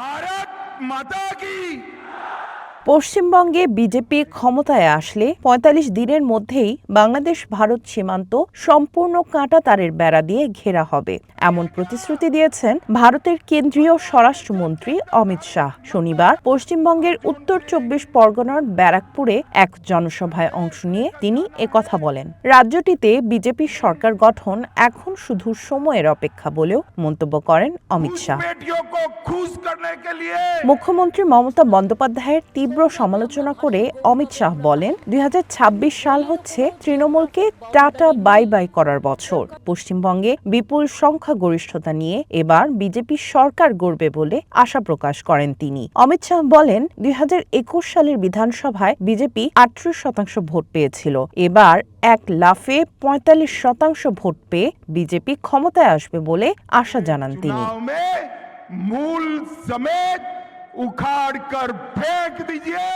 भारत माता की পশ্চিমবঙ্গে বিজেপি ক্ষমতায় আসলে ৪৫ দিনের মধ্যেই বাংলাদেশ ভারত সীমান্ত সম্পূর্ণ কাঁটা তারের বেড়া দিয়ে ঘেরা হবে। এমন প্রতিশ্রুতি দিয়েছেন ভারতের কেন্দ্রীয় স্বরাষ্ট্রমন্ত্রী অমিত শাহ। শনিবার পশ্চিমবঙ্গের উত্তর চব্বিশ পরগনার ব্যারাকপুরে এক জনসভায় অংশ নিয়ে তিনি একথা বলেন। রাজ্যটিতে বিজেপি সরকার গঠন এখন শুধু সময়ের অপেক্ষা বলেও মন্তব্য করেন অমিত শাহ। মুখ্যমন্ত্রী মমতা বন্দ্যোপাধ্যায়ের তীব্র তীব্র সমালোচনা করে অমিত শাহ বলেন, দুই হাজার ছাব্বিশ সাল হচ্ছে তৃণমূলকে টাটা বাই বাই করার বছর। পশ্চিমবঙ্গে বিপুল সংখ্যাগরিষ্ঠতা নিয়ে এবার বিজেপি সরকার গড়বে বলে আশা প্রকাশ করেন তিনি। অমিত শাহ বলেন, দুই হাজার একুশ সালের বিধানসভায় বিজেপি আটত্রিশ শতাংশ ভোট পেয়েছিল। এবার এক লাফে পঁয়তাল্লিশ শতাংশ ভোট পেয়ে বিজেপি ক্ষমতায় আসবে বলে আশা জানান তিনি। মূল সমেত উখাড় কর, ফেক দিজিয়ে।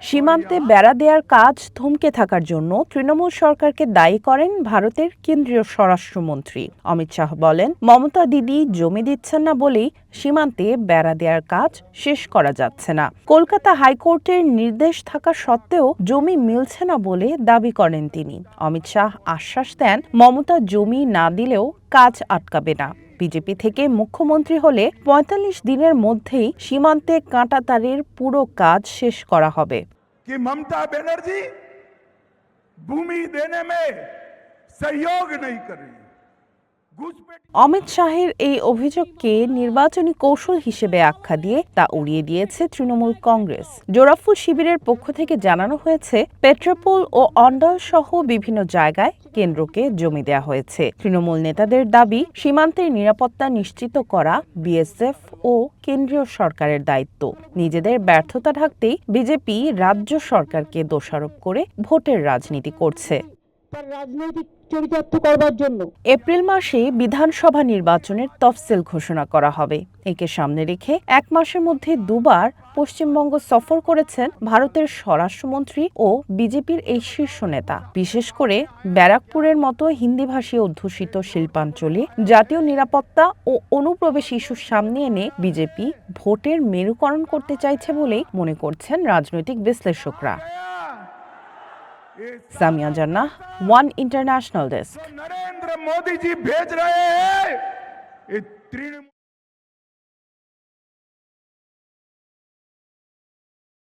সীমান্তে বেড়া দেওয়ার কাজ থমকে থাকার জন্য তৃণমূল সরকারকে দায়ী করেন ভারতের কেন্দ্রীয় স্বরাষ্ট্রমন্ত্রী। অমিত শাহ বলেন, মমতা দিদি জমি দিচ্ছেন না বলেই সীমান্তে বেড়া দেওয়ার কাজ শেষ করা যাচ্ছে না। কলকাতা হাইকোর্টের নির্দেশ থাকা সত্ত্বেও জমি মিলছে না বলে দাবি করেন তিনি। অমিত শাহ আশ্বাস দেন, মমতা জমি না দিলেও কাজ আটকাবে না। বিজেপি থেকে মুখ্যমন্ত্রী হলে ৪৫ দিনের মধ্যেই সীমান্তে কাঁটাতারের পুরো কাজ শেষ করা হবে। কি মমতা ব্যানার্জি ভূমি দেনে মে সহযোগ নেই অমিত শাহের এই অভিযোগকে নির্বাচনী কৌশল হিসেবে আখ্যা দিয়ে তা উড়িয়ে দিয়েছে তৃণমূল কংগ্রেস। জোরাফুল শিবিরের পক্ষ থেকে জানানো হয়েছে, পেট্রোপোল ও অন্ডাল সহ বিভিন্ন জায়গায় কেন্দ্রকে জমি দেওয়া হয়েছে। তৃণমূল নেতাদের দাবি, সীমান্তের নিরাপত্তা নিশ্চিত করা বিএসএফ ও কেন্দ্রীয় সরকারের দায়িত্ব। নিজেদের ব্যর্থতা ঢাকতেই বিজেপি রাজ্য সরকারকে দোষারোপ করে ভোটের রাজনীতি করছে। রাজনৈতিক চরিতার্থ করবার জন্য। এপ্রিল মাসে বিধানসভা নির্বাচনের তফসিল ঘোষণা করা হবে। একে সামনে রেখে এক মাসের মধ্যে দুবার পশ্চিমবঙ্গ সফর করেছেন ভারতের স্বরাষ্ট্রমন্ত্রী ও বিজেপির এই শীর্ষ নেতা। বিশেষ করে ব্যারাকপুরের মতো হিন্দিভাষী অধ্যুষিত শিল্পাঞ্চলে জাতীয় নিরাপত্তা ও অনুপ্রবেশ ইস্যু সামনে এনে বিজেপি ভোটের মেরুকরণ করতে চাইছে বলেই মনে করছেন রাজনৈতিক বিশ্লেষকরা। Samia Janna one international desk Narendra Modiji veg রহে তৃণমূল